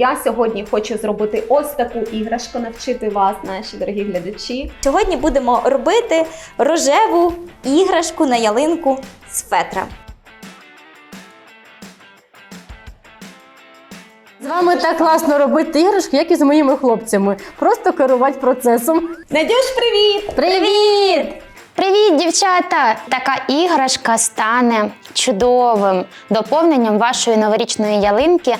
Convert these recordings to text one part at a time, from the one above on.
Я сьогодні хочу зробити ось таку іграшку, навчити вас, наші дорогі глядачі. Сьогодні будемо робити рожеву іграшку на ялинку з фетра. З вами так класно робити іграшки, як і з моїми хлопцями. Просто керувати процесом. Надюш, привіт! Привіт! Привіт, дівчата! Така іграшка стане чудовим доповненням вашої новорічної ялинки.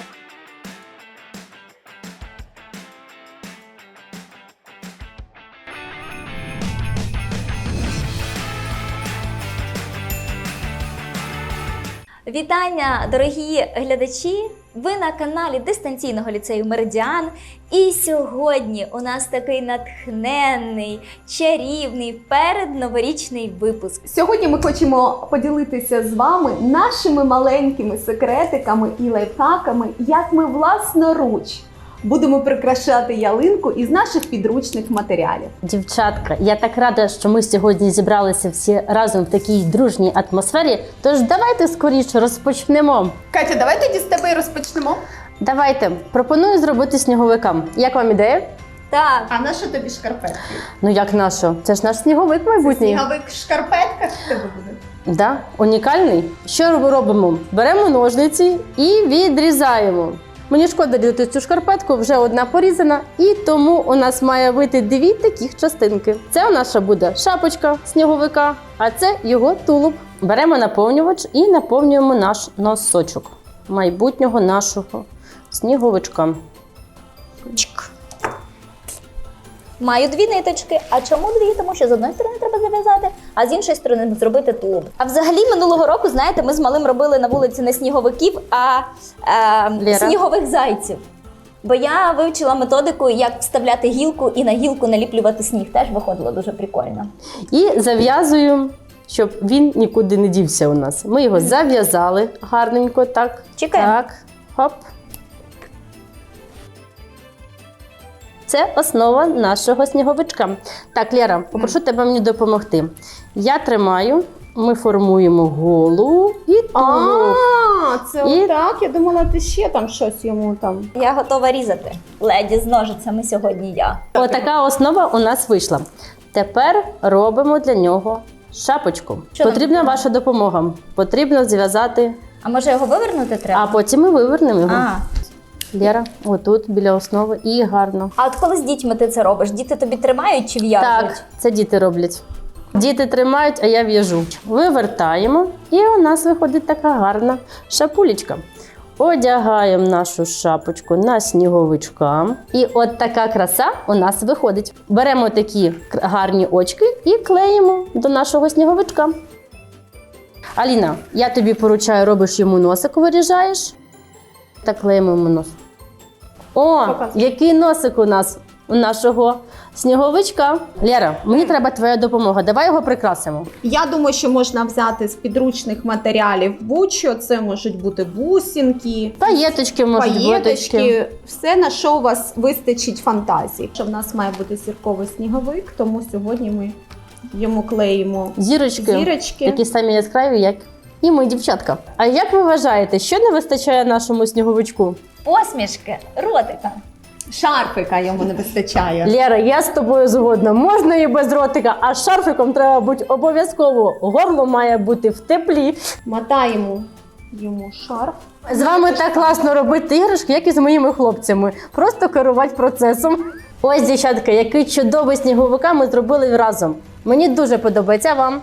Вітання, дорогі глядачі! Ви на каналі дистанційного ліцею Меридіан. І сьогодні у нас такий натхненний, чарівний передноворічний випуск. Сьогодні ми хочемо поділитися з вами нашими маленькими секретиками і лайфхаками, як ми власноруч будемо прикрашати ялинку із наших підручних матеріалів. Дівчатка, я так рада, що ми сьогодні зібралися всі разом в такій дружній атмосфері. Тож давайте скоріше розпочнемо. Катя, давай тоді з тебе і розпочнемо. Давайте пропоную зробити сніговикам. Як вам ідея? Так, А на що тобі шкарпетки? Ну як нащо? Це ж наш сніговик майбутній. Сніговик в шкарпетках в тебе буде. Да, унікальний. Що робимо? Беремо ножниці і відрізаємо. Мені шкода ділити цю шкарпетку, вже одна порізана, і тому у нас має вийти дві таких частинки. Це у наша буде шапочка сніговика, а це його тулуб. Беремо наповнювач і наповнюємо наш носочок майбутнього нашого сніговичка. чик. Маю дві ниточки. А чому дві? Тому що з одної сторони треба зав'язати, а з іншої сторони зробити тулуб. А взагалі минулого року, знаєте, ми з малим робили на вулиці не сніговиків, а е, снігових зайців. Бо я вивчила методику, як вставляти гілку і на гілку наліплювати сніг. Теж виходило дуже прикольно. І зав'язуємо, щоб він нікуди не дівся у нас. Ми його зав'язали гарненько, так. Чекаємо. Так, хоп. Це основа нашого сніговичка. Так, Лера, попрошу тебе мені допомогти. Я тримаю, ми формуємо голову і тулуб. А, це І- отак. Я думала, ти ще там щось йому там. Я готова різати. Леді з ножицями сьогодні я. Отака основа у нас вийшла. Тепер робимо для нього шапочку. Що нам Потрібна ваша допомога. Потрібно зв'язати, А може його вивернути треба? а потім ми вивернемо його. А. Лера, отут біля основи і гарно. а от коли з дітьми ти це робиш? Діти тобі тримають чи в'яжуть? Так, це діти роблять. Діти тримають, а я в'яжу. Вивертаємо, і у нас виходить така гарна шапулечка. Одягаємо нашу шапочку на сніговичка. І от така краса у нас виходить. Беремо такі гарні очки і клеїмо до нашого сніговичка. Аліна, я тобі поручаю, робиш йому носик, виріжаєш. Та клеїмо нос. О, який носик у нас у нашого сніговичка. Лера, мені треба твоя допомога. Давай його прикрасимо. Я думаю, що можна взяти з підручних матеріалів будь-що. Це можуть бути бусинки, Паєточки, буточки. паєточки, все на що у вас вистачить фантазії. Що в нас має бути зірковий сніговик, тому сьогодні ми йому клеїмо Зірочки, зірочки. такі самі яскраві, як і ми, дівчатка. А як ви вважаєте, що не вистачає нашому сніговичку? Посмішки, ротика. Шарфика йому не вистачає. Лера, я з тобою згодна. Можна і без ротика, а з шарфиком треба бути обов'язково. Горло має бути в теплі. Мотаємо йому шарф. З вами так класно робити іграшки, як і з моїми хлопцями. Просто керувати процесом. Ось, дівчатка, який чудовий сніговика ми зробили разом. Мені дуже подобається а вам.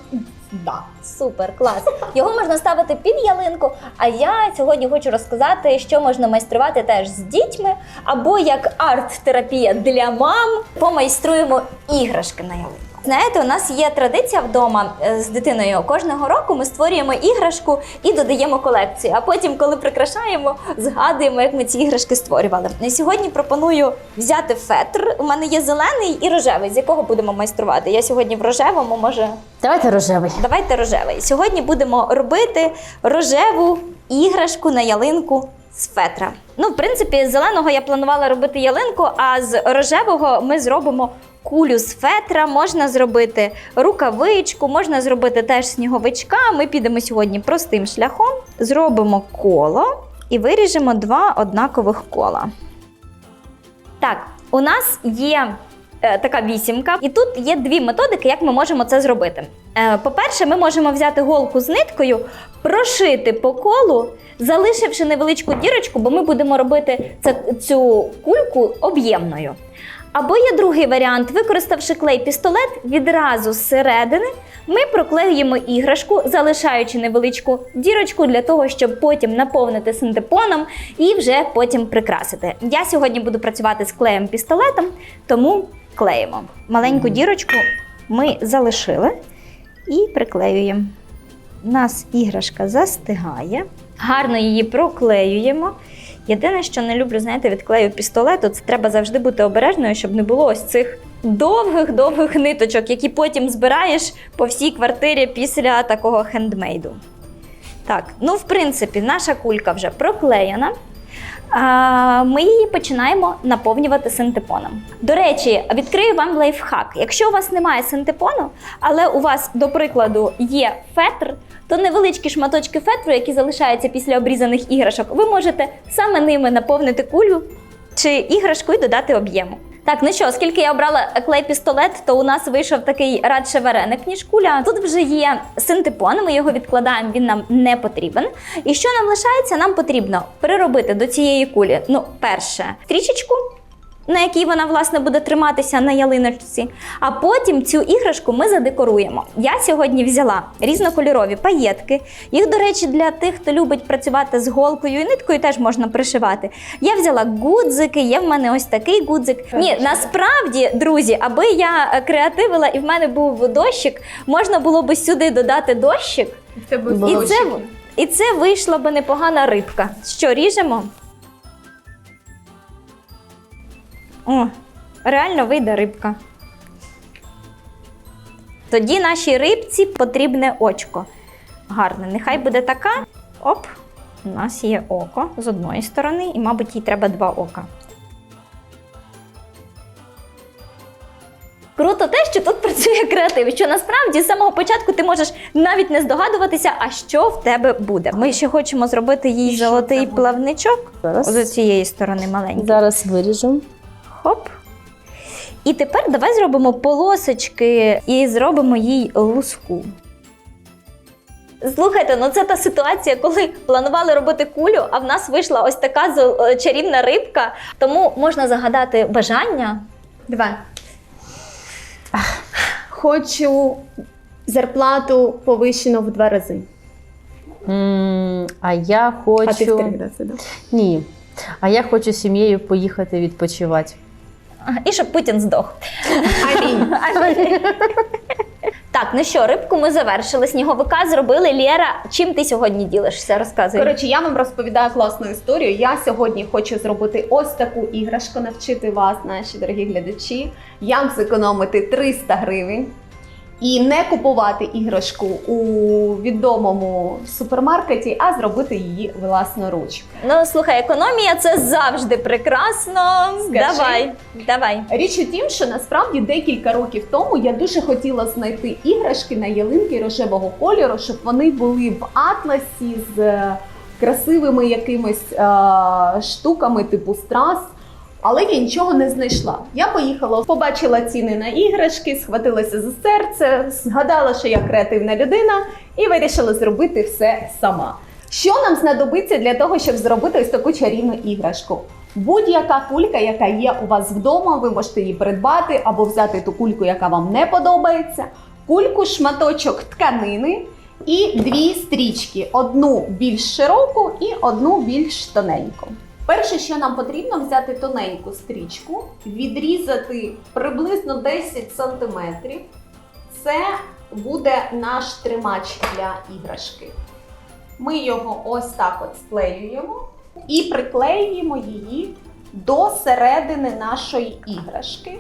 Да. Супер, клас. Його можна ставити під ялинку. А я сьогодні хочу розказати, що можна майструвати теж з дітьми, або як арт-терапія для мам. Помайструємо іграшки на ялинку. Знаєте, у нас є традиція вдома е, з дитиною. Кожного року ми створюємо іграшку і додаємо колекцію. А потім, коли прикрашаємо, згадуємо, як ми ці іграшки створювали. На сьогодні пропоную взяти фетр. У мене є зелений і рожевий, з якого будемо майструвати. Я сьогодні в рожевому, може, Давайте рожевий. Давайте рожевий. Сьогодні будемо робити рожеву іграшку на ялинку з фетра. Ну, в принципі, з зеленого я планувала робити ялинку, а з рожевого ми зробимо кулю з фетра. Можна зробити рукавичку, можна зробити теж сніговичка. Ми підемо сьогодні простим шляхом, зробимо коло і виріжемо два однакових кола. Так, у нас є така вісімка, і тут є дві методики, як ми можемо це зробити. Е, по-перше, ми можемо взяти голку з ниткою, прошити по колу, залишивши невеличку дірочку, бо ми будемо робити цю кульку об'ємною. Або є другий варіант, використавши клей пістолет, відразу зсередини ми проклеюємо іграшку, залишаючи невеличку дірочку для того, щоб потім наповнити синтепоном і вже потім прикрасити. Я сьогодні буду працювати з клеєм пістолетом, тому клеїмо. Маленьку дірочку ми залишили і приклеюємо. У нас іграшка застигає, гарно її проклеюємо. Єдине, що не люблю, знаєте, від клею пістолету, це треба завжди бути обережною, щоб не було ось цих довгих-довгих ниточок, які потім збираєш по всій квартирі після такого хендмейду. Так, ну в принципі, наша кулька вже проклеєна. Ми її починаємо наповнювати синтепоном. До речі, відкрию вам лайфхак. Якщо у вас немає синтепону, але у вас, до прикладу, є фетр, то невеличкі шматочки фетру, які залишаються після обрізаних іграшок, ви можете саме ними наповнити кулю чи іграшку і додати об'єму. Так, ну що, оскільки я обрала клей-пістолет, то у нас вийшов такий радше вареник, ніж куля. Тут вже є синтепон, ми його відкладаємо, він нам не потрібен. І що нам лишається? Нам потрібно переробити до цієї кулі, ну, перше, трішечку, на якій вона власне буде триматися на ялиночці. А потім цю іграшку ми задекоруємо. Я сьогодні взяла різнокольорові паєтки. Їх, до речі, для тих, хто любить працювати з голкою і ниткою, теж можна пришивати. Я взяла гудзики, є в мене ось такий гудзик. Ні, насправді, друзі, аби я креативила і в мене був дощик, можна було би сюди додати дощик. Це І це, і це вийшла би непогана рибка. Що, ріжемо? О, реально вийде рибка. Тоді нашій рибці потрібне очко. Гарне, нехай буде така. Оп, у нас є око з одної сторони, і, мабуть, їй треба два ока. Круто те, що тут працює креатив, що насправді з самого початку ти можеш навіть не здогадуватися, а що в тебе буде. Ми ще хочемо зробити їй золотий плавничок Зараз, з цієї сторони маленький. зараз виріжу. Хоп. І тепер давай зробимо полосочки і зробимо їй луску. Слухайте, ну це та ситуація, коли планували робити кулю, а в нас вийшла ось така е, чарівна рибка. Тому можна загадати бажання. Давай. Хочу зарплату повищену в два рази. М, А я хочу. А ти в три рази, да? Ні. А я хочу з сім'єю поїхати відпочивати. І щоб Путін здох. Амінь. Так, ну що, рибку ми завершили, сніговика зробили. Лєра, чим ти сьогодні ділишся? Розказуй. Коротше, я вам розповідаю класну історію. Я сьогодні хочу зробити ось таку іграшку, навчити вас, наші дорогі глядачі, як зекономити 300 гривень і не купувати іграшку у відомому супермаркеті, а зробити її власноруч. Ну слухай, економія це завжди прекрасно. Скажи. Давай, давай. Річ у тім, що насправді декілька років тому я дуже хотіла знайти іграшки на ялинки рожевого кольору, щоб вони були в атласі з е, красивими якимись е, штуками, типу страз. Але я нічого не знайшла. Я поїхала, побачила ціни на іграшки, схватилася за серце, згадала, що я креативна людина, і вирішила зробити все сама. Що нам знадобиться для того, щоб зробити ось таку чарівну іграшку? Будь-яка кулька, яка є у вас вдома, ви можете її придбати або взяти ту кульку, яка вам не подобається, кульку, шматочок тканини і дві стрічки: одну більш широку і одну більш тоненьку. Перше, що нам потрібно, взяти тоненьку стрічку, відрізати приблизно 10 см. Це буде наш тримач для іграшки. Ми його ось так от склеюємо і приклеюємо її до середини нашої іграшки.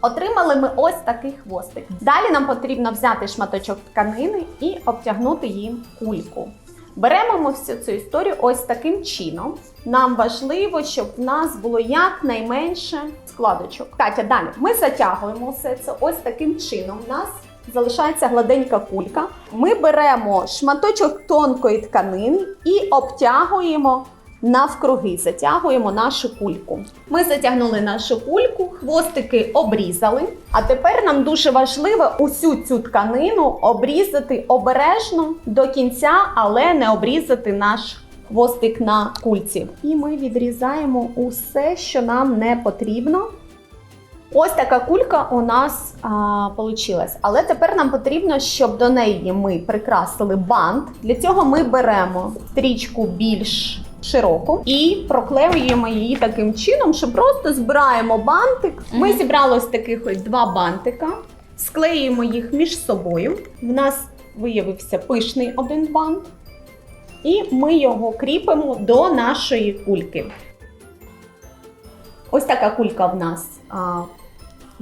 Отримали ми ось такий хвостик. Далі нам потрібно взяти шматочок тканини і обтягнути їм кульку. Беремо ми всю цю історію ось таким чином. Нам важливо, щоб в нас було якнайменше складочок. Катя, далі ми затягуємо все це ось таким чином. У нас залишається гладенька кулька. Ми беремо шматочок тонкої тканини і обтягуємо навкруги затягуємо нашу кульку. Ми затягнули нашу кульку, хвостики обрізали. А тепер нам дуже важливо усю цю тканину обрізати обережно до кінця, але не обрізати наш хвостик на кульці. І ми відрізаємо усе, що нам не потрібно. Ось така кулька у нас а, получилась. Але тепер нам потрібно, щоб до неї ми прикрасили бант. Для цього ми беремо стрічку більш широку і проклеюємо її таким чином, що просто збираємо бантик. Ми Мгм. зібрали ось таких ось два бантика, склеюємо їх між собою. В нас виявився пишний один бант. І ми його кріпимо до нашої кульки. Ось така кулька в нас а,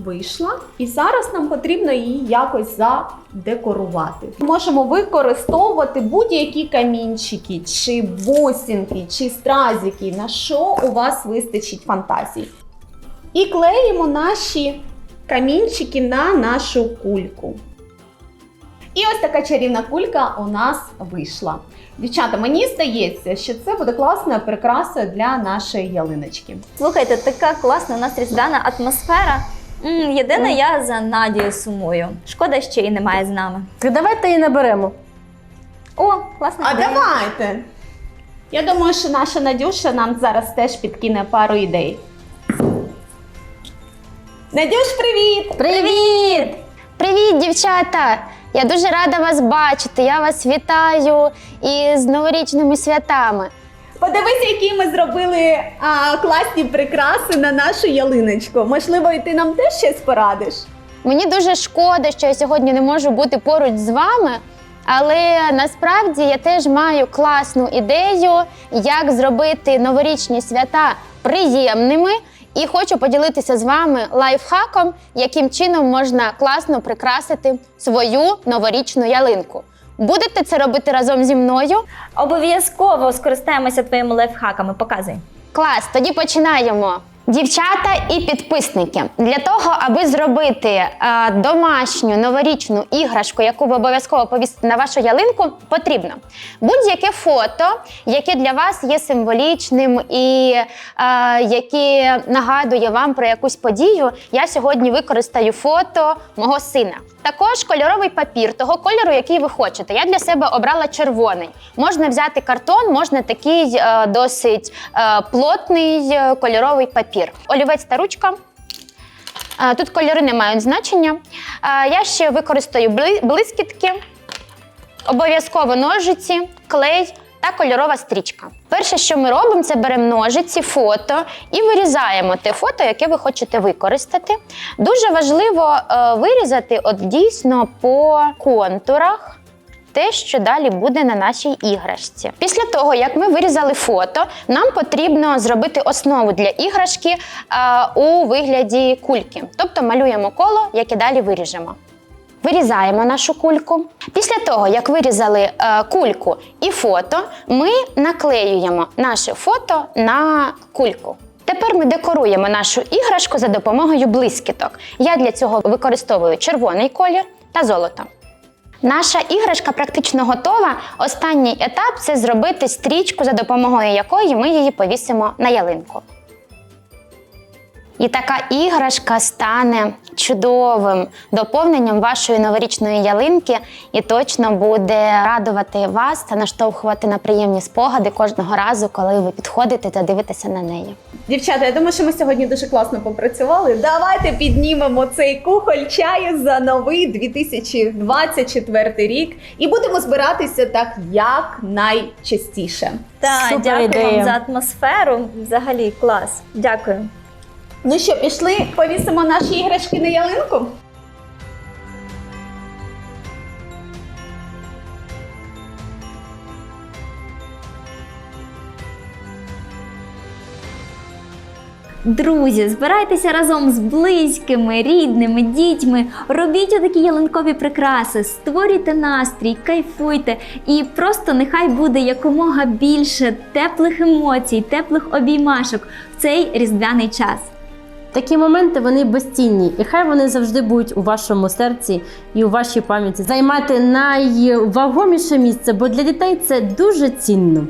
вийшла, і зараз нам потрібно її якось задекорувати. Можемо використовувати будь-які камінчики, чи бусинки, чи стразики, на що у вас вистачить фантазії. І клеїмо наші камінчики на нашу кульку. І ось така чарівна кулька у нас вийшла. Дівчата, мені здається, що це буде класною прикрасою для нашої ялиночки. Слухайте, така класна у нас різдвяна атмосфера. М, Єдине, я за Надією сумую. Шкода, що її немає з нами. Так давайте її наберемо. О, класна А ідея. давайте! Я думаю, що наша Надюша нам зараз теж підкине пару ідей. Надюш, привіт! Привіт! Привіт, дівчата! Я дуже рада вас бачити. Я вас вітаю із новорічними святами. Подивися, які ми зробили а, класні прикраси на нашу ялиночку. Можливо, і ти нам теж щось порадиш? Мені дуже шкода, що я сьогодні не можу бути поруч з вами. Але насправді я теж маю класну ідею, як зробити новорічні свята приємними. І хочу поділитися з вами лайфхаком, яким чином можна класно прикрасити свою новорічну ялинку. Будете це робити разом зі мною? Обов'язково скористаємося твоїми лайфхаками. Показуй. Клас, тоді починаємо. Дівчата і підписники для того, аби зробити е, домашню новорічну іграшку, яку ви обов'язково повісите на вашу ялинку, потрібно будь-яке фото, яке для вас є символічним і е, яке нагадує вам про якусь подію. Я сьогодні використаю фото мого сина. Також кольоровий папір того кольору, який ви хочете. Я для себе обрала червоний. Можна взяти картон, можна такий е, досить е, плотний е, кольоровий папір. Олівець та ручка. Е, Тут кольори не мають значення. Е, Я ще використаю бли- блискітки, обов'язково ножиці, клей та кольорова стрічка. Перше, що ми робимо, це беремо ножиці, фото і вирізаємо те фото, яке ви хочете використати. Дуже важливо е, вирізати от дійсно по контурах. Те, що далі буде на нашій іграшці. Після того, як ми вирізали фото, нам потрібно зробити основу для іграшки е, у вигляді кульки. Тобто малюємо коло, яке далі виріжемо. Вирізаємо нашу кульку. Після того, як вирізали е, кульку і фото, ми наклеюємо наше фото на кульку. Тепер ми декоруємо нашу іграшку за допомогою блискіток. Я для цього використовую червоний колір та золото. Наша іграшка практично готова. Останній етап це зробити стрічку, за допомогою якої ми її повісимо на ялинку. І така іграшка стане чудовим доповненням вашої новорічної ялинки і точно буде радувати вас та наштовхувати на приємні спогади кожного разу, коли ви підходите та дивитеся на неї. Дівчата, я думаю, що ми сьогодні дуже класно попрацювали. Давайте піднімемо цей кухоль чаю за новий 2024 рік і будемо збиратися так як найчастіше. Так, Супер дякую ідея. вам за атмосферу. Взагалі клас. Дякую. Ну що, пішли, повісимо наші іграшки на ялинку? Друзі, збирайтеся разом з близькими, рідними, дітьми, робіть отакі ялинкові прикраси, створюйте настрій, кайфуйте і просто нехай буде якомога більше теплих емоцій, теплих обіймашок в цей різдвяний час. Такі моменти вони безцінні, і хай вони завжди будуть у вашому серці і у вашій пам'яті займати найвагоміше місце, бо для дітей це дуже цінно.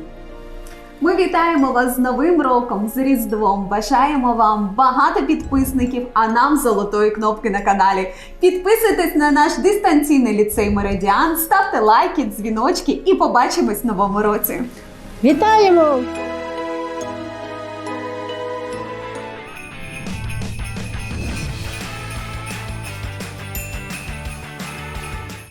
Ми вітаємо вас з Новим роком, з Різдвом. Бажаємо вам багато підписників, а нам золотої кнопки на каналі. Підписуйтесь на наш дистанційний ліцей Меридіан, ставте лайки, дзвіночки і побачимось в новому році. Вітаємо!